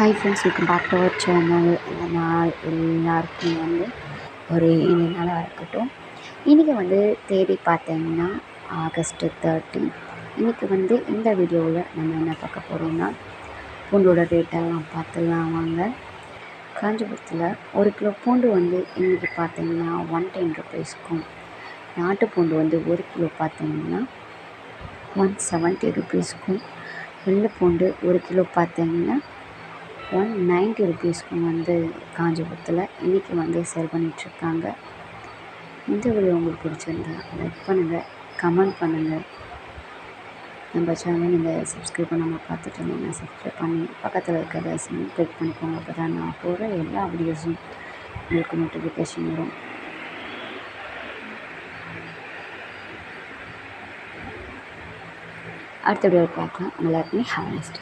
Hi friends welcome back to our channel இந்த நாள் எல்லாருக்கும் வந்து ஒரு இனி நாளாக இருக்கட்டும். இன்றைக்கி வந்து தேதி பார்த்தீங்கன்னா ஆகஸ்ட்டு தேர்ட்டி இன்றைக்கி வந்து இந்த வீடியோவில் நம்ம என்ன பார்க்க போகிறோம்னா பூண்டோட ரேட்டெல்லாம் பார்த்துலாம் வாங்க. காஞ்சிபுரத்தில் ஒரு கிலோ பூண்டு வந்து இன்றைக்கி பார்த்தீங்கன்னா ஒன் டென் ருபீஸ்க்கும் நாட்டு பூண்டு வந்து ஒரு கிலோ பார்த்தீங்கன்னா ஒன் செவன்ட்டி ருபீஸ்க்கும் வெள்ளை பூண்டு ஒரு கிலோ பார்த்தீங்கன்னா ஒன் நைன்ட்டி ருப்பீஸ்க்கு வந்து காஞ்சிபுரத்தில் இன்றைக்கி வந்து சேல் பண்ணிகிட்ருக்காங்க இந்த வீடியோ உங்களுக்கு பிடிச்சிருந்தா லைக் பண்ணுங்கள் கமெண்ட் பண்ணுங்கள் நம்ம சேனல் நீங்கள் சப்ஸ்கிரைப் பண்ணாமல் பார்த்துட்டு இருந்தீங்கன்னா சப்ஸ்கிரைப் பண்ணி பக்கத்தில் இருக்கிற சிம் கிளிக் பண்ணிக்கோங்க. அப்போ தான் நான் போகிற எல்லா வீடியோஸும் உங்களுக்கு நோட்டிஃபிகேஷன் வரும். அடுத்த வீடியோவில் பார்க்கலாம். எல்லாருக்குமே ஹாவ் நெக்ஸ்ட்